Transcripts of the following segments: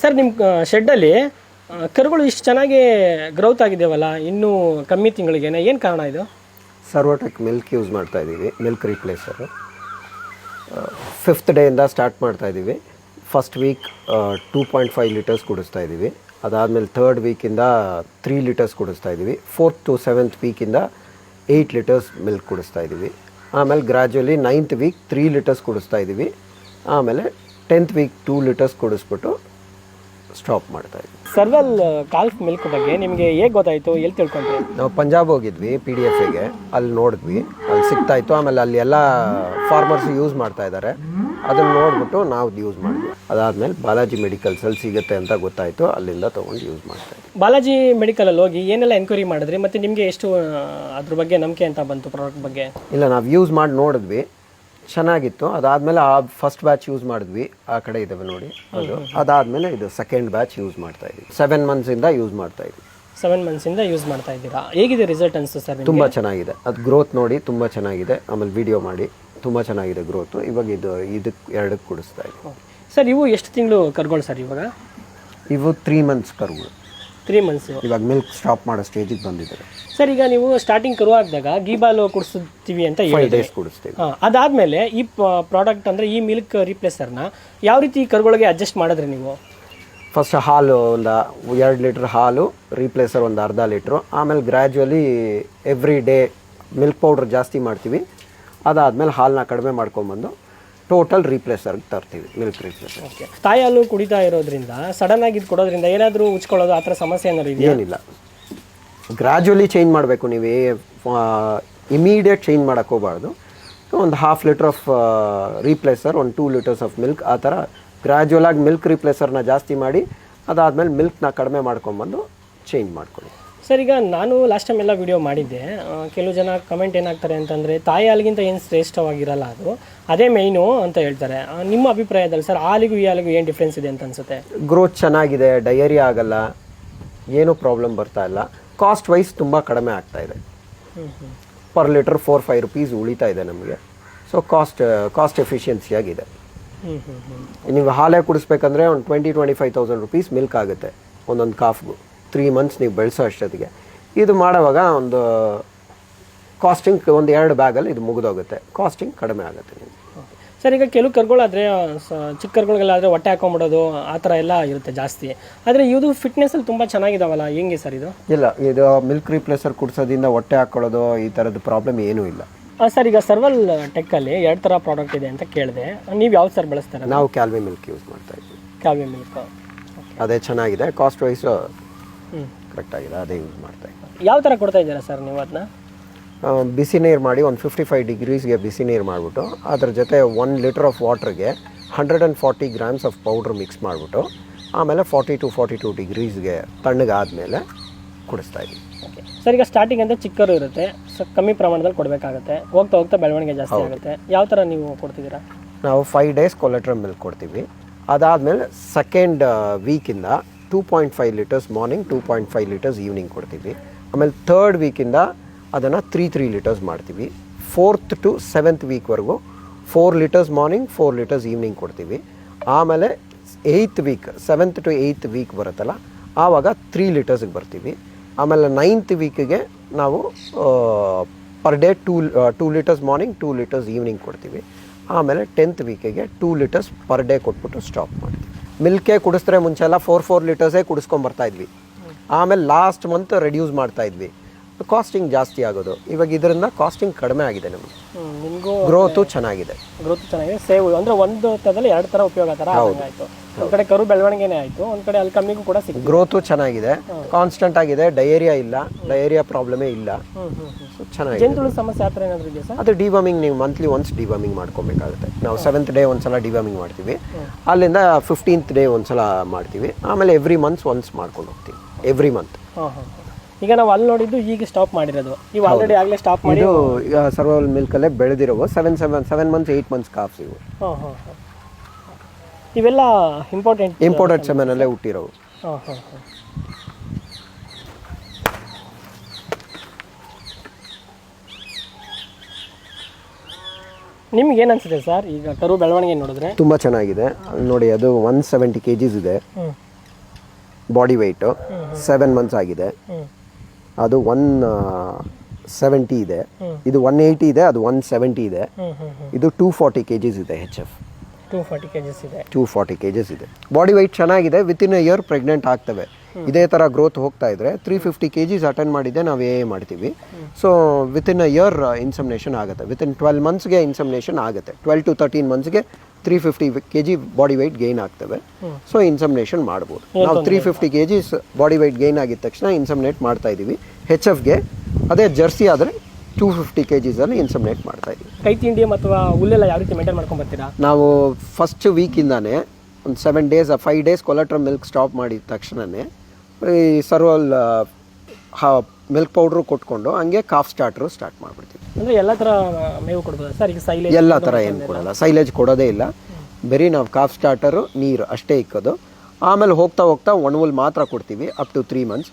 Sir ನಿಮ್ಮ ಶೆಡ್ಡಲ್ಲಿ ಕರುಗಳು ಇಷ್ಟು ಚೆನ್ನಾಗಿ ಗ್ರೌತ್ ಆಗಿದ್ದೇವಲ್ಲ ಇನ್ನೂ ಕಮ್ಮಿ ತಿಂಗಳಿಗೆ ಏನು ಕಾರಣ ಇದು? ಸರ್ವೋಟೆಕ್ ಮಿಲ್ಕ್ ಯೂಸ್ ಮಾಡ್ತಾ ಇದ್ದೀವಿ ಮಿಲ್ಕ್ ರೀಪ್ಲೇಸರು ಫಿಫ್ತ್ ಡೇಯಿಂದ ಸ್ಟಾರ್ಟ್ ಮಾಡ್ತಾ ಇದ್ದೀವಿ first week two point five litres ಕುಡಿಸ್ತಾ ಇದ್ದೀವಿ ಅದಾದಮೇಲೆ ಥರ್ಡ್ ವೀಕಿಂದ ತ್ರೀ ಲೀಟರ್ಸ್ ಕುಡಿಸ್ತಾ ಇದ್ದೀವಿ ಫೋರ್ತ್ ಟು ಸೆವೆಂತ್ ವೀಕಿಂದ ಏಯ್ಟ್ ಲೀಟರ್ಸ್ ಮಿಲ್ಕ್ ಕುಡಿಸ್ತಾ ಇದ್ದೀವಿ ಆಮೇಲೆ gradually ninth week three litres ಕುಡಿಸ್ತಾ ಇದ್ದೀವಿ ಆಮೇಲೆ ಟೆಂತ್ ವೀಕ್ ಟೂ ಲೀಟರ್ಸ್ ಕುಡಿಸ್ಬಿಟ್ಟು ಸ್ಟಾಪ್ ಮಾಡ್ತಾ ಇದ್ವಿ. ಸರ್ವಲ್ ಕಾಲ್ಫ್ ಮಿಲ್ಕ್ ಬಗ್ಗೆ ನಿಮಗೆ ಹೇಗೆ ಗೊತ್ತಾಯಿತು? ಎಲ್ಲಿ ತಿಳ್ಕೊಂಡ್ರಿ? ನಾವು ಪಂಜಾಬ್ ಹೋಗಿದ್ವಿ ಪಿ ಡಿ ಎಫ್ಗೆ ಅಲ್ಲಿ ನೋಡಿದ್ವಿ. ಅಲ್ಲಿ ಸಿಗ್ತಾ ಇತ್ತು ಆಮೇಲೆ ಅಲ್ಲಿ ಎಲ್ಲ ಫಾರ್ಮರ್ಸ್ ಯೂಸ್ ಮಾಡ್ತಾ ಇದ್ದಾರೆ ಅದನ್ನು ನೋಡ್ಬಿಟ್ಟು ನಾವು ಯೂಸ್ ಮಾಡಿದ್ವಿ. ಅದಾದಮೇಲೆ ಬಾಲಾಜಿ ಮೆಡಿಕಲ್ಸಲ್ಲಿ ಸಿಗುತ್ತೆ ಅಂತ ಗೊತ್ತಾಯಿತು. ಅಲ್ಲಿಂದ ತೊಗೊಂಡು ಯೂಸ್ ಮಾಡ್ತಾ ಇದ್ವಿ. ಬಾಲಾಜಿ ಮೆಡಿಕಲಲ್ಲಿ ಹೋಗಿ ಏನೆಲ್ಲ ಎನ್ಕ್ವೈರಿ ಮಾಡಿದ್ರಿ? ಮತ್ತು ನಿಮಗೆ ಎಷ್ಟು ಅದ್ರ ಬಗ್ಗೆ ನಂಬಿಕೆ ಅಂತ ಬಂತು ಪ್ರಾಡಕ್ಟ್ ಬಗ್ಗೆ? ಇಲ್ಲ ನಾವು ಯೂಸ್ ಮಾಡಿ ನೋಡಿದ್ವಿ. ಚೆನ್ನಾಗಿತ್ತು. ಅದಾದಮೇಲೆ ಆ ಫಸ್ಟ್ ಬ್ಯಾಚ್ ಯೂಸ್ ಮಾಡಿದ್ವಿ. ಆ ಕಡೆ ಇದ್ದಾವೆ ನೋಡಿ. ಅದು. ಅದಾದಮೇಲೆ ಇದು ಸೆಕೆಂಡ್ ಬ್ಯಾಚ್ ಯೂಸ್ ಮಾಡ್ತಾ ಇದ್ವಿ ಸೆವೆನ್ ಮಂತ್ಸಿಂದ ಯೂಸ್ ಮಾಡ್ತಾ ಇದ್ವಿ ಸೆವೆನ್ ಮಂತ್ಸಿಂದ ಯೂಸ್ ಮಾಡ್ತಾ ಇದ್ದೀರಾ? ಹೇಗಿದೆ ರಿಸಲ್ಟ್ ಅನಿಸ್ತು ಸರ್ ತುಂಬ ಚೆನ್ನಾಗಿದೆ. ಅದು ಗ್ರೋತ್ ನೋಡಿ ತುಂಬ ಚೆನ್ನಾಗಿದೆ. ಆಮೇಲೆ ವಿಡಿಯೋ ಮಾಡಿ ತುಂಬ ಚೆನ್ನಾಗಿದೆ ಗ್ರೋತು ಇವಾಗ ಇದು ಇದಕ್ಕೆ ಎರಡಕ್ಕೆ ಕುಡಿಸ್ತಾ ಇದ್ವಿ ಸರ್ ಇವು ಎಷ್ಟು ತಿಂಗಳು ಕರ್ಗಳು ಸರ್ ಇವಾಗ? ಇವು ತ್ರೀ ಮಂತ್ಸ್ ಕರುಗಳು. ತ್ರೀ ಮಂತ್ಸು ಇವಾಗ ಮಿಲ್ಕ್ ಸ್ಟಾಪ್ ಮಾಡೋ ಸ್ಟೇಜಿಗೆ ಬಂದಿದ್ದಾರೆ. ಸರ್ ಈಗ ನೀವು ಸ್ಟಾರ್ಟಿಂಗ್ ಕರು ಹಾಕಿದಾಗ ಗೀಬಾಲು ಕುಡಿಸ್ತೀವಿ ಅಂತ ಫೈವ್ ಡೇಸ್ ಕುಡಿಸ್ತೀವಿ. ಹಾಂ ಅದಾದಮೇಲೆ ಈ ಪ್ರಾಡಕ್ಟ್ ಅಂದರೆ ಈ ಮಿಲ್ಕ್ ರಿಪ್ಲೇಸರ್ನ ಯಾವ ರೀತಿ ಕರುಗಳಿಗೆ ಅಡ್ಜಸ್ಟ್ ಮಾಡಿದ್ರಿ ನೀವು? ಫಸ್ಟ್ ಹಾಲು ಒಂದು ಎರಡು ಲೀಟ್ರ್ ಹಾಲು ರೀಪ್ಲೇಸರ್ ಒಂದು ಅರ್ಧ ಲೀಟ್ರು ಆಮೇಲೆ gradually every day milk powder ಜಾಸ್ತಿ ಮಾಡ್ತೀವಿ. ಅದಾದಮೇಲೆ ಹಾಲನ್ನ ಕಡಿಮೆ ಮಾಡ್ಕೊಂಬಂದು ಟೋಟಲ್ ರಿಪ್ಲೇಸರ್ ತರ್ತೀವಿ ಮಿಲ್ಕ್ ರೀಪ್ಲೇಸ್ ಓಕೆ ತಾಯಿ ಹಾಲು ಕುಡಿತಾ ಇರೋದ್ರಿಂದ ಸಡನ್ ಆಗಿ ಇದು ಕೊಡೋದ್ರಿಂದ ಏನಾದರೂ ಉಚ್ಕೊಳ್ಳೋದು ಆ ಥರ ಸಮಸ್ಯೆ ಏನಾದ್ರು ಇದೆಯಾ? ಏನಿಲ್ಲ. ಗ್ರ್ಯಾಜುವಲಿ ಚೇಂಜ್ ಮಾಡಬೇಕು ನೀವು ಇಮಿಡಿಯೇಟ್ ಚೇಂಜ್ ಮಾಡೋಕ್ಕೆ ಹೋಗಬಾರ್ದು. ಒಂದು ಹಾಫ್ ಲೀಟರ್ ಆಫ್ ರೀಪ್ಲೇಸರ್ ಒಂದು ಟೂ ಲೀಟರ್ಸ್ ಆಫ್ ಮಿಲ್ಕ್ ಆ ಥರ ಗ್ರ್ಯಾಜುವಲ್ ಆಗಿ ಮಿಲ್ಕ್ ರೀಪ್ಲೇಸರ್ನ ಜಾಸ್ತಿ ಮಾಡಿ ಅದಾದಮೇಲೆ ಮಿಲ್ಕ್ನ ಕಡಿಮೆ ಮಾಡ್ಕೊಂಬಂದು ಚೇಂಜ್ ಮಾಡ್ಕೊಳ್ಳಿ. ಸರ್ ಈಗ ನಾನು ಲಾಸ್ಟ್ ಟೈಮ್ ಎಲ್ಲ ವಿಡಿಯೋ ಮಾಡಿದ್ದೆ. ಕೆಲವು ಜನ ಕಮೆಂಟ್ ಏನಾಗ್ತಾರೆ ಅಂತಂದರೆ ತಾಯಿ ಹಾಲಿಗಿಂತ ಏನು ಶ್ರೇಷ್ಠವಾಗಿರಲ್ಲ ಅದು ಅದೇ ಮೈನು ಅಂತ ಹೇಳ್ತಾರೆ. ನಿಮ್ಮ ಅಭಿಪ್ರಾಯದಲ್ಲಿ ಸರ್ ಹಾಲಿಗೂ ಈ ಹಾಲಿಗೂ ಏನು ಡಿಫ್ರೆನ್ಸ್ ಇದೆ ಅಂತ ಅನ್ಸುತ್ತೆ? ಗ್ರೋತ್ ಚೆನ್ನಾಗಿದೆ ಡಯರಿ ಆಗಲ್ಲ ಏನೂ ಪ್ರಾಬ್ಲಮ್ ಬರ್ತಾ ಇಲ್ಲ. ಕಾಸ್ಟ್ ವೈಸ್ ತುಂಬ ಕಡಿಮೆ ಆಗ್ತಾ ಇದೆ. Per litre four five rupees ಉಳಿತಾ ಇದೆ ನಮಗೆ. ಸೊ ಕಾಸ್ಟ್ ಕಾಸ್ಟ್ ಎಫಿಷಿಯನ್ಸಿಯಾಗಿದೆ ನೀವು ಹಾಲೇ ಕುಡಿಸ್ಬೇಕಂದ್ರೆ ಒಂದು twenty twenty five thousand rupees milk ಆಗುತ್ತೆ ಒಂದೊಂದು ಕಾಫ್ಗೂ. ತ್ರೀ ಮಂತ್ಸ್ ನೀವು ಬೆಳೆಸೋ ಅಷ್ಟೊತ್ತಿಗೆ. ಇದು ಮಾಡೋವಾಗ ಒಂದು ಕಾಸ್ಟಿಂಗ್ ಒಂದು ಎರಡು ಬ್ಯಾಗಲ್ಲಿ ಇದು ಮುಗಿದೋಗುತ್ತೆ. ಕಾಸ್ಟಿಂಗ್ ಕಡಿಮೆ ಆಗುತ್ತೆ ನಿಮಗೆ. ಸರ್ ಈಗ ಕೆಲವು ಕರ್ಗಳಾದರೆ ಚಿಕ್ಕ ಕರ್ಗಳಿಗೆಲ್ಲಾದರೆ ಹೊಟ್ಟೆ ಹಾಕೊಂಬಿಡೋದು ಆ ಥರ ಎಲ್ಲ ಇರುತ್ತೆ ಜಾಸ್ತಿ. ಆದರೆ ಇದು ಫಿಟ್ನೆಸ್ಸಲ್ಲಿ ತುಂಬ ಚೆನ್ನಾಗಿದಾವಲ್ಲ ಹೆಂಗೆ ಸರ್ ಇದು? ಇಲ್ಲ ಇದು ಮಿಲ್ಕ್ ರೀಪ್ಲೇಸರ್ ಕುಡಿಸೋದ್ರಿಂದ ಹೊಟ್ಟೆ ಹಾಕೊಳ್ಳೋದು ಈ ಥರದ್ದು ಪ್ರಾಬ್ಲಮ್ ಏನೂ ಇಲ್ಲ. ಸರ್ ಈಗ ಸರ್ವಲ್ ಟೆಕ್ಕಲ್ಲಿ ಎರಡು ಥರ ಪ್ರಾಡಕ್ಟ್ ಇದೆ ಅಂತ ಕೇಳಿದೆ. ನೀವು ಯಾವ್ದು ಸರ್ ಬಳಸ್ತಾರೆ? ನಾವು ಕ್ಯಾಲ್ವಿ ಮಿಲ್ಕ್ ಯೂಸ್ ಮಾಡ್ತಾ ಇದ್ದೀವಿ. ಕ್ಯಾಲ್ವಿ ಮಿಲ್ಕ್ ಅದೇ ಚೆನ್ನಾಗಿದೆ. ಕಾಸ್ಟ್ ವೈಸು ಕರೆಕ್ಟ್ ಆಗಿದೆ ಅದೇ ಯೂಸ್ ಮಾಡ್ತಾ ಇದ್ದೀನಿ ಯಾವ ಥರ ಕೊಡ್ತಾ ಇದ್ದೀರಾ ಸರ್ ನೀವು ಅದನ್ನ ಬಿಸಿ ನೀರು ಮಾಡಿ ಒಂದು ಫಿಫ್ಟಿ ಫೈವ್ ಡಿಗ್ರೀಸ್ಗೆ ಬಿಸಿ ನೀರು ಮಾಡಿಬಿಟ್ಟು ಅದ್ರ ಜೊತೆ one litre of ವಾಟ್ರಿಗೆ hundred and forty grams of powder mix ಮಾಡಿಬಿಟ್ಟು ಆಮೇಲೆ ಫಾರ್ಟಿ ಟು ಫಾರ್ಟಿ ಟು ಡಿಗ್ರೀಸ್ಗೆ ತಣ್ಣಗಾದಮೇಲೆ ಕುಡಿಸ್ತಾ ಇದ್ದೀವಿ. ಓಕೆ ಸರ್ ಈಗ ಸ್ಟಾರ್ಟಿಂಗ್ ಅಂತ ಚಿಕ್ಕರು ಇರುತ್ತೆ. ಸೊ ಕಮ್ಮಿ ಪ್ರಮಾಣದಲ್ಲಿ ಕೊಡಬೇಕಾಗುತ್ತೆ. ಹೋಗ್ತಾ ಹೋಗ್ತಾ ಬೆಳವಣಿಗೆ ಜಾಸ್ತಿ ಆಗುತ್ತೆ. ಯಾವ ಥರ ನೀವು ಕೊಡ್ತಿದ್ದೀರಾ? ನಾವು ಫೈವ್ ಡೇಸ್ ಕೊಲೆಟ್ರಮ್ ಮಿಲ್ಕ್ ಕೊಡ್ತೀವಿ. ಅದಾದಮೇಲೆ second ವೀಕಿಂದ two point five litres morning two point five litres evening ಕೊಡ್ತೀವಿ. ಆಮೇಲೆ ಥರ್ಡ್ ವೀಕಿಂದ ಅದನ್ನು ತ್ರೀ ತ್ರೀ ಲೀಟರ್ಸ್ ಮಾಡ್ತೀವಿ. Fourth to seventh ವೀಕ್ವರೆಗೂ four litres morning four litres evening ಕೊಡ್ತೀವಿ. ಆಮೇಲೆ eighth week seventh to eighth week ಬರುತ್ತಲ್ಲ, ಆವಾಗ ತ್ರೀ ಲೀಟರ್ಸ್ಗೆ ಬರ್ತೀವಿ. ಆಮೇಲೆ ನೈನ್ತ್ ವೀಕಿಗೆ ನಾವು per day two two litres morning two litres evening ಕೊಡ್ತೀವಿ. ಆಮೇಲೆ ಟೆಂತ್ ವೀಕಿಗೆ ಟೂ ಲೀಟರ್ಸ್ ಪರ್ ಡೇ ಕೊಟ್ಬಿಟ್ಟು ಸ್ಟಾಪ್ ಮಾಡ್ತೀವಿ. ಮಿಲ್ಕೇ ಕುಡಿಸಿದ್ರೆ ಮುಂಚೆ ಎಲ್ಲ ಫೋರ್ ಫೋರ್ ಲೀಟರ್ಸೇ ಕುಡಿಸ್ಕೊಂಬರ್ತಾ ಇದ್ವಿ. ಆಮೇಲೆ ಲಾಸ್ಟ್ ಮಂತ್ ರೆಡ್ಯೂಸ್ ಮಾಡ್ತಾ ಇದ್ವಿ. ಕಾಸ್ಟಿಂಗ್ ಜಾಸ್ತಿ ಆಗೋದು. ಇವಾಗ ಇದರಿಂದ ಕಾಸ್ಟಿಂಗ್ ಕಡಿಮೆ ಆಗಿದೆ ನಮಗೆ. ನಿಮಗೂ ಗ್ರೋತು ಚೆನ್ನಾಗಿದೆ. ಗ್ರೋತ್ ಚೆನ್ನಾಗಿದೆ ಸೇವ್ ಅಂದರೆ ಒಂದು ಎರಡು ಥರ ಉಪಯೋಗ ಥರ ಆಯಿತು. ಒಂದು ಕಡೆ ಕರು ಬೆಳವಣಿಗೆನೇ ಆಯಿತು ಒಂದು ಕಡೆ ಅಲ್ಲಿ ಕಮ್ಮಿಗೂ ಕೂಡ ಸಿಕ್ತು ಗ್ರೋತು ಚೆನ್ನಾಗಿದೆ. ಕಾನ್ಸ್ಟೆಂಟ್ ಆಗಿದೆ. ಡಯೇರಿಯಾ ಇಲ್ಲ. ಡಯೇರಿಯಾ ಪ್ರಾಬ್ಲಮೇ ಇಲ್ಲ. ಸೊ ಚೆನ್ನಾಗಿದೆ. ಜಂತುಳು ಸಮಸ್ಯೆ ಆ ಥರ ಏನಾದರೂ ಇದೆಯಾ ಸರ್? ಅದು ಡಿವಾಮಿಂಗ್ ನೀವು ಮಂತ್ಲಿ ಒನ್ಸ್ ಡಿವಾಮಿಂಗ್ ಮಾಡ್ಕೊಬೇಕಾಗುತ್ತೆ. ನಾವು ಸೆವೆಂತ್ ಡೇ ಒಂದ್ಸಲ ಡಿವಾಮಿಂಗ್ ಮಾಡ್ತೀವಿ. ಅಲ್ಲಿಂದ ಫಿಫ್ಟೀನ್ತ್ ಡೇ ಒಂದ್ಸಲ ಮಾಡ್ತೀವಿ. ಆಮೇಲೆ ಎವ್ರಿ ಮಂತ್ಸ್ ಒನ್ಸ್ ಮಾಡ್ಕೊಂಡು ಹೋಗ್ತೀವಿ. ಎವ್ರಿ ಮಂತ್ ಈಗ ನಾವು ಅಲ್ಲಿ ನೋಡಿದ್ದು ಈಗ ಸ್ಟಾಪ್ ಮಾಡಿರೋದು. ನೀವು ಆಲ್ರೆಡಿ ಆಗಲೇ ಸ್ಟಾಪ್ ಮಾಡಿ ಸರ್ವಲ್ ಮಿಲ್ಕಲ್ಲೇ ಬೆಳೆದಿರೋ seven seven seven months eight months calves ಇವು. ಹಾಂ ಹಾಂ ಹಾಂ ಇವೆಲ್ಲ ಇಂಪಾರ್ಟೆಂಟ್ ಇಂಪಾರ್ಟೆಂಟ್ ಸೆಮೆನಲ್ಲೇ ಹುಟ್ಟಿರೋವು. ಹಾಂ ಹಾಂ ಹಾಂ. ನಿಮ್ಗೆ ಏನು ಅನ್ಸುತ್ತೆ ಸರ್ ಈಗ ಕರು ಬೆಳವಣಿಗೆ ನೋಡಿದ್ರೆ? ತುಂಬ ಚೆನ್ನಾಗಿದೆ. ನೋಡಿ ಅದು ಒನ್ ಸೆವೆಂಟಿ ಕೆ ಜಿಸ್ ಇದೆ ಬಾಡಿ ವೆಯ್ಟು ಸೆವೆನ್ ಮಂತ್ಸ್ ಆಗಿದೆ. ಅದು ಒನ್ ಸೆವೆಂಟಿ ಇದೆ. ಇದು ಒನ್ ಏಯ್ಟಿ ಇದೆ ಅದು ಒನ್ ಸೆವೆಂಟಿ ಇದೆ. ಇದು ಟೂ ಫಾರ್ಟಿ ಕೆ ಜಿಸ್ ಇದೆ H F two forty K Gs ಇದೆ. ಟೂ ಫಾರ್ಟಿ ಕೆ ಇದೆ. ಬಾಡಿ ವೈಟ್ ಚೆನ್ನಾಗಿದೆ within a year pregnant ಆಗ್ತವೆ ಇದೇ ಥರ ಗ್ರೋತ್ ಹೋಗ್ತಾ ಇದ್ರೆ three fifty K Gs attend ಮಾಡಿದ್ದೆ ನಾವು ಎ ಮಾಡ್ತೀವಿ. So within a year insemination ಆಗುತ್ತೆ. ವಿತ್ ಇನ್ ಟ್ವೆಲ್ ಮಂತ್ಸ್ಗೆ ಇನ್ಸಮ್ನೇಷನ್ ಆಗುತ್ತೆ. Twelve to thirteen ಮಂತ್ಸ್ಗೆ three fifty K G body weight gain ಆಗ್ತವೆ. ಸೊ ಇನ್ಸಮ್ನೇಷನ್ ಮಾಡ್ಬೋದು. ನಾವು three fifty K Gs body weight gain ಆಗಿದ ತಕ್ಷಣ ಇನ್ಸಮ್ನೇಟ್ ಮಾಡ್ತಾ ಇದ್ದೀವಿ ಹೆಚ್ ಎಫ್ಗೆ ಅದೇ ಜರ್ಸಿ ಆದರೆ ಟೂ ಫಿಫ್ಟಿ ಕೆ ಜಿಸಲ್ಲಿ ಇನ್ಸಮ್ನೇಟ್ ಮಾಡ್ತಾ ಇದ್ದೀವಿ ಕೈ ತಿಂಡಿ ಅಥವಾ ಹುಲ್ಲೆಲ್ಲ ಯಾವ ರೀತಿ ಮೇಂಟೈನ್ ಮಾಡ್ಕೊಂಡು ಬರ್ತೀರಾ? ನಾವು ಫಸ್ಟ್ ವೀಕಿಂದಾನೆ ಒಂದು ಸೆವೆನ್ ಡೇಸ್ ಫೈವ್ ಡೇಸ್ ಕೊಲೆಟ್ರ ಮಿಲ್ಕ್ ಸ್ಟಾಪ್ ಮಾಡಿದ ತಕ್ಷಣವೇ ಈ ಸರ್ವಲ್ ಹಾ ಮಿಲ್ಕ್ ಪೌಡ್ರು ಕೊಟ್ಕೊಂಡು ಹಂಗೆ ಕಾಫ್ ಸ್ಟಾರ್ಟ್ರು ಸ್ಟಾರ್ಟ್ ಮಾಡಿಬಿಡ್ತೀವಿ. ಅಂದರೆ ಎಲ್ಲ ಥರ ಮೇವು ಕೊಡ್ಬೋದಾ ಸರ್? ಈಗ ಸೈಲೇಜ್ ಎಲ್ಲ ಥರ ಏನು ಕೊಡಲ್ಲ. ಸೈಲೇಜ್ ಕೊಡೋದೇ ಇಲ್ಲ. ಬರೀ ನಾವು ಕಾಫ್ ಸ್ಟಾರ್ಟರು ನೀರು ಅಷ್ಟೇ ಇಕ್ಕೋದು. ಆಮೇಲೆ ಹೋಗ್ತಾ ಹೋಗ್ತಾ ಒಣಹುಲ್ ಮಾತ್ರ ಕೊಡ್ತೀವಿ ಅಪ್ ಟು ತ್ರೀ ಮಂತ್ಸ್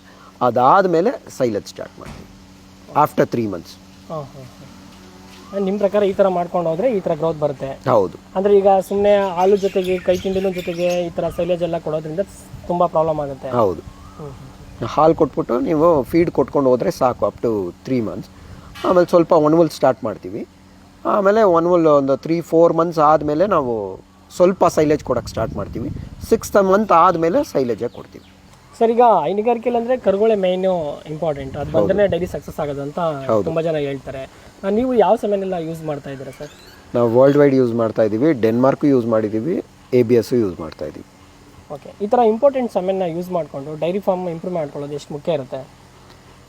ಅದಾದ ಮೇಲೆ ಸೈಲೇಜ್ ಸ್ಟಾರ್ಟ್ ಮಾಡ್ತೀವಿ. ಆಫ್ಟರ್ ತ್ರೀ ಮಂತ್ಸ್ ಹಾಂ ನಿಮ್ಮ ಪ್ರಕಾರ ಈ ಥರ ಮಾಡ್ಕೊಂಡು ಹೋದರೆ ಈ ಥರ ಗ್ರೋತ್ ಬರುತ್ತೆ. ಹೌದು. ಅಂದರೆ ಈಗ ಸುಮ್ಮನೆ ಹಾಲು ಜೊತೆಗೆ ಕೈ ತಿಂಡಿನೂ ಜೊತೆಗೆ ಈ ಥರ ಸೈಲೇಜ್ ಎಲ್ಲ ಕೊಡೋದ್ರಿಂದ ತುಂಬ ಪ್ರಾಬ್ಲಮ್ ಆಗುತ್ತೆ. ಹೌದು. ಹಾಲು ಕೊಟ್ಬಿಟ್ಟು ನೀವು ಫೀಡ್ ಕೊಟ್ಕೊಂಡು ಹೋದರೆ ಸಾಕು ಅಪ್ ಟು ತ್ರೀ ಮಂತ್ಸ್ ಆಮೇಲೆ ಸ್ವಲ್ಪ ಒನ್ವುಲ್ ಸ್ಟಾರ್ಟ್ ಮಾಡ್ತೀವಿ. ಆಮೇಲೆ ಒನ್ವುಲ್ ಒಂದು ತ್ರೀ ಫೋರ್ ಮಂತ್ಸ್ ಆದಮೇಲೆ ನಾವು ಸ್ವಲ್ಪ ಸೈಲೇಜ್ ಕೊಡೋಕ್ಕೆ ಸ್ಟಾರ್ಟ್ ಮಾಡ್ತೀವಿ. ಸಿಕ್ಸ್ತ್ ಮಂತ್ ಆದಮೇಲೆ ಸೈಲೇಜೇ ಕೊಡ್ತೀವಿ. ಸರ್ ಈಗ ಹೈನುಗಾರಿಕೆಯಲ್ಲಿ ಅಂದ್ರೆ ಕರುಗಳೇ ಮೇನ್ ಇಂಪಾರ್ಟೆಂಟ್ ಅದು ಬಂದ್ರೆ ಡೈಲಿ ಸಕ್ಸಸ್ ಆಗೋದು ಅಂತ ತುಂಬಾ ಜನ ಹೇಳ್ತಾರೆ. ನೀವು ಯಾವ ಸಮಯನೆಲ್ಲ ಯೂಸ್ ಮಾಡ್ತಾ ಇದ್ದೀರಾ ಸರ್ ನಾವು ವರ್ಲ್ಡ್ ವೈಡ್ ಯೂಸ್ ಮಾಡ್ತಾ ಇದ್ದೀವಿ. ಡೆನ್ಮಾರ್ಕು ಯೂಸ್ ಮಾಡಿದ್ದೀವಿ. ಎ ಬಿ ಎಸ್ ಯೂಸ್ ಮಾಡ್ತಾ ಇದ್ದೀವಿ. ಓಕೆ ಈ ಥರ ಇಂಪಾರ್ಟೆಂಟ್ ಸಮಯನ ಯೂಸ್ ಮಾಡಿಕೊಂಡು ಡೈರಿ ಫಾರ್ಮ್ ಇಂಪ್ರೂವ್ ಮಾಡ್ಕೊಳ್ಳೋದು ಎಷ್ಟು ಮುಖ್ಯ ಇರುತ್ತೆ?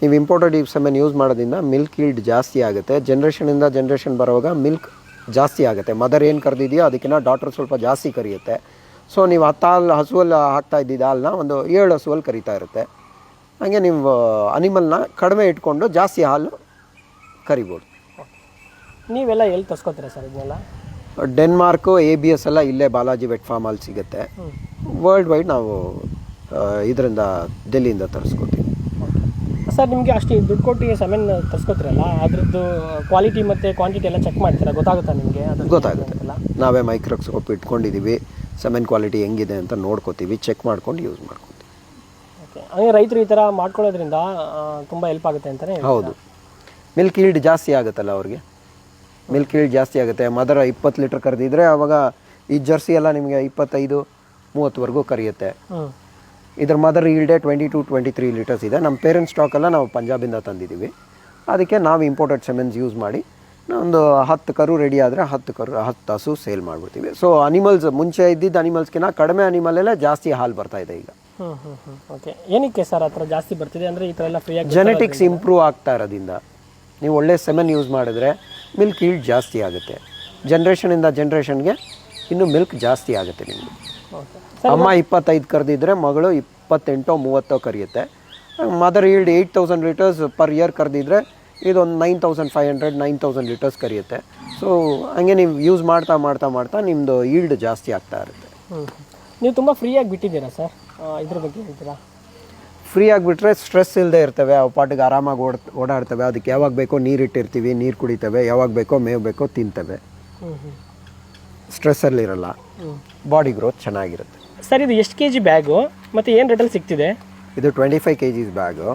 ನೀವು ಇಂಪೋರ್ಟೆಡ್ ಸೆಮೆನ್ ಯೂಸ್ ಮಾಡೋದ್ರಿಂದ ಮಿಲ್ಕ್ ಈಲ್ಡ್ ಜಾಸ್ತಿ ಆಗುತ್ತೆ. ಜನ್ರೇಷನಿಂದ ಜನ್ರೇಷನ್ ಬರುವಾಗ ಮಿಲ್ಕ್ ಜಾಸ್ತಿ ಆಗುತ್ತೆ. ಮದರ್ ಏನು ಕರೆದಿದೆಯೋ ಅದಕ್ಕಿಂತ ಡಾಟರ್ ಸ್ವಲ್ಪ ಜಾಸ್ತಿ ಕರಿಯುತ್ತೆ. ಸೊ ನೀವು ಹತ್ತು ಹಾಲು ಹಸುವಲ್ಲಿ ಹಾಕ್ತಾ ಇದ್ದಿದ್ದ ಹಾಲನ್ನ ಒಂದು ಏಳು ಹಸುವಲ್ಲಿ ಕರಿತಾ ಇರುತ್ತೆ. ಹಾಗೆ ನೀವು ಅನಿಮಲ್ನ ಕಡಿಮೆ ಇಟ್ಕೊಂಡು ಜಾಸ್ತಿ ಹಾಲು ಕರಿಬೋದು. ನೀವೆಲ್ಲ ಎಲ್ಲಿ ತರ್ಸ್ಕೊತೀರಾ ಸರ್ ಇದನ್ನೆಲ್ಲ? ಡೆನ್ಮಾರ್ಕು ಎ ಬಿ ಎಸ್ ಎಲ್ಲ ಇಲ್ಲೇ ಬಾಲಾಜಿ ವೆಟ್ ಫಾರ್ಮಲ್ಲಿ ಸಿಗುತ್ತೆ. ವರ್ಲ್ಡ್ ವೈಡ್ ನಾವು ಇದರಿಂದ ಡೆಲ್ಲಿಯಿಂದ ತರಿಸ್ಕೊತೀವಿ. ಸರ್ ನಿಮಗೆ ಅಷ್ಟು ದುಡ್ಡು ಕೊಟ್ಟು ಸೆಮೆನ್ ತರ್ಸ್ಕೊತೀರಲ್ಲ? ಅದರದ್ದು ಕ್ವಾಲಿಟಿ ಮತ್ತು ಕ್ವಾಂಟಿಟಿ ಎಲ್ಲ ಚೆಕ್ ಮಾಡ್ತೀರಾ? ಗೊತ್ತಾಗುತ್ತಾ ನಿಮಗೆ? ಅದು ಗೊತ್ತಾಗುತ್ತೆ. ನಾವೇ ಮೈಕ್ರೋಸ್ಕೋಪ್ ಇಟ್ಕೊಂಡಿದ್ದೀವಿ ಸೆಮೆನ್ ಕ್ವಾಲಿಟಿ ಹೆಂಗಿದೆ ಅಂತ ನೋಡ್ಕೋತೀವಿ ಚೆಕ್ ಮಾಡ್ಕೊಂಡು ಯೂಸ್ ಮಾಡ್ಕೊತೀವಿ. ಓಕೆ ಹಂಗೆ ರೈತರು ಈ ಥರ ಮಾಡ್ಕೊಳ್ಳೋದ್ರಿಂದ ತುಂಬ ಹೆಲ್ಪ್ ಆಗುತ್ತೆ ಅಂತಲೇ ಹೌದು. ಮಿಲ್ಕ್ ಈಲ್ಡ್ ಜಾಸ್ತಿ ಆಗುತ್ತಲ್ಲ ಅವ್ರಿಗೆ? ಮಿಲ್ಕ್ ಈಲ್ಡ್ ಜಾಸ್ತಿ ಆಗುತ್ತೆ. ಮದರ ಇಪ್ಪತ್ತು ಲೀಟ್ರ್ ಕರೆದಿದ್ರೆ ಅವಾಗ ಈ ಜರ್ಸಿ ಎಲ್ಲ ನಿಮಗೆ ಇಪ್ಪತ್ತೈದು ಮೂವತ್ತುವರೆಗೂ ಕರಿಯುತ್ತೆ. ಇದ್ರ mother ಈಲ್ಡೇ twenty to twenty three litres ಇದೆ ನಮ್ಮ ಪೇರೆಂಟ್ಸ್ ಸ್ಟಾಕೆಲ್ಲ ನಾವು ಪಂಜಾಬಿಂದ ತಂದಿದ್ದೀವಿ. ಅದಕ್ಕೆ ನಾವು ಇಂಪೋರ್ಟೆಡ್ ಸೆಮೆನ್ಸ್ ಯೂಸ್ ಮಾಡಿ ಒಂದು ಹತ್ತು ಕರು ರೆಡಿ ಆದರೆ ಹತ್ತು ಕರು ಹತ್ತು ಹಸು ಸೇಲ್ ಮಾಡಿಬಿಡ್ತೀವಿ. ಸೊ ಅನಿಮಲ್ಸ್ ಮುಂಚೆ ಇದ್ದಿದ್ದ ಅನಿಮಲ್ಸ್ಗಿಂತ ಕಡಿಮೆ ಅನಿಮಲೆಲ್ಲ ಜಾಸ್ತಿ ಹಾಲು ಬರ್ತಾ ಇದೆ ಈಗ. ಓಕೆ ಏನಕ್ಕೆ ಸರ್ ಆ ಥರ ಜಾಸ್ತಿ ಬರ್ತಿದೆ? ಅಂದರೆ ಈ ಥರ ಎಲ್ಲ ಫ್ರೀಯಾಗಿ ಜೆನೆಟಿಕ್ಸ್ ಇಂಪ್ರೂವ್ ಆಗ್ತಾ ಇರೋದ್ರಿಂದ. ನೀವು ಒಳ್ಳೆ ಸೆಮೆನ್ ಯೂಸ್ ಮಾಡಿದ್ರೆ ಮಿಲ್ಕ್ ಈಲ್ಡ್ ಜಾಸ್ತಿ ಆಗುತ್ತೆ. ಜನ್ರೇಷನಿಂದ ಜನ್ರೇಷನ್ಗೆ ಇನ್ನು ಮಿಲ್ಕ್ ಜಾಸ್ತಿ ಆಗುತ್ತೆ ನಿಮಗೆ. ಅಮ್ಮ ಇಪ್ಪತ್ತೈದು ಕರೆದಿದ್ರೆ ಮಗಳು ಇಪ್ಪತ್ತೆಂಟೋ ಮೂವತ್ತೋ ಕರೆಯುತ್ತೆ. Mother yield eight thousand litres per year ಕರೆದಿದ್ರೆ ಇದೊಂದು nine thousand five hundred nine thousand litres ಕರೆಯುತ್ತೆ. So ಹಂಗೆ ನೀವು ಯೂಸ್ ಮಾಡ್ತಾ ಮಾಡ್ತಾ ಮಾಡ್ತಾ ನಿಮ್ಮದು ಈಲ್ಡ್ ಜಾಸ್ತಿ ಆಗ್ತಾ ಇರುತ್ತೆ. ನೀವು ತುಂಬ ಫ್ರೀಯಾಗಿ ಬಿಟ್ಟಿದ್ದೀರಾ ಸರ್ ಇದ್ರ ಬಗ್ಗೆ ಹೇಳ್ತೀರಾ? ಫ್ರೀ ಆಗಿಬಿಟ್ರೆ ಸ್ಟ್ರೆಸ್ ಇಲ್ಲದೆ ಇರ್ತವೆ ಅವು ಪಾಟಿಗೆ ಆರಾಮಾಗಿ ಓಡ್ ಓಡಾಡ್ತವೆ. ಅದಕ್ಕೆ ಯಾವಾಗ ಬೇಕೋ ನೀರು ಇಟ್ಟಿರ್ತೀವಿ ನೀರು ಕುಡಿತವೆ. ಯಾವಾಗ ಬೇಕೋ ಮೇವು ಬೇಕೋ ತಿಂತವೆ. ಸ್ಟ್ರೆಸ್ಸಲ್ಲಿರಲ್ಲ ಬಾಡಿ ಗ್ರೋತ್ ಚೆನ್ನಾಗಿರುತ್ತೆ. ಸರ್ ಇದು ಎಷ್ಟು ಕೆ ಜಿ ಬ್ಯಾಗು? ಮತ್ತು ಏನು ರೇಟಲ್ಲಿ ಸಿಗ್ತಿದೆ? ಇದು twenty five K Gs bag.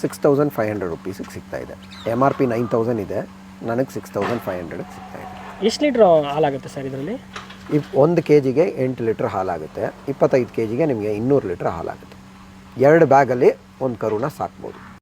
Six thousand five hundred ರುಪೀಸಿಗೆ ಸಿಗ್ತಾ ಇದೆ. M R P nine thousand ಇದೆ. ನನಗೆ ಸಿಕ್ಸ್ ತೌಸಂಡ್ ಫೈವ್ ಹಂಡ್ರೆಡ್ಗೆ ಸಿಗ್ತಾ ಇದೆ. ಎಷ್ಟು ಲೀಟ್ರ್ ಹಾಲಾಗುತ್ತೆ ಸರ್ ಇದರಲ್ಲಿ? ಇಪ್ ಒಂದು ಕೆ ಜಿಗೆ ಎಂಟು ಲೀಟ್ರ್ ಹಾಲಾಗುತ್ತೆ ಇಪ್ಪತ್ತೈದು ಕೆ ಜಿಗೆ ನಿಮಗೆ ಇನ್ನೂರು ಲೀಟ್ರ್ ಹಾಲಾಗುತ್ತೆ ಎರಡು ಬ್ಯಾಗಲ್ಲಿ ಒಂದು ಕರುಣ ಸಾಕ್ಬೋದು.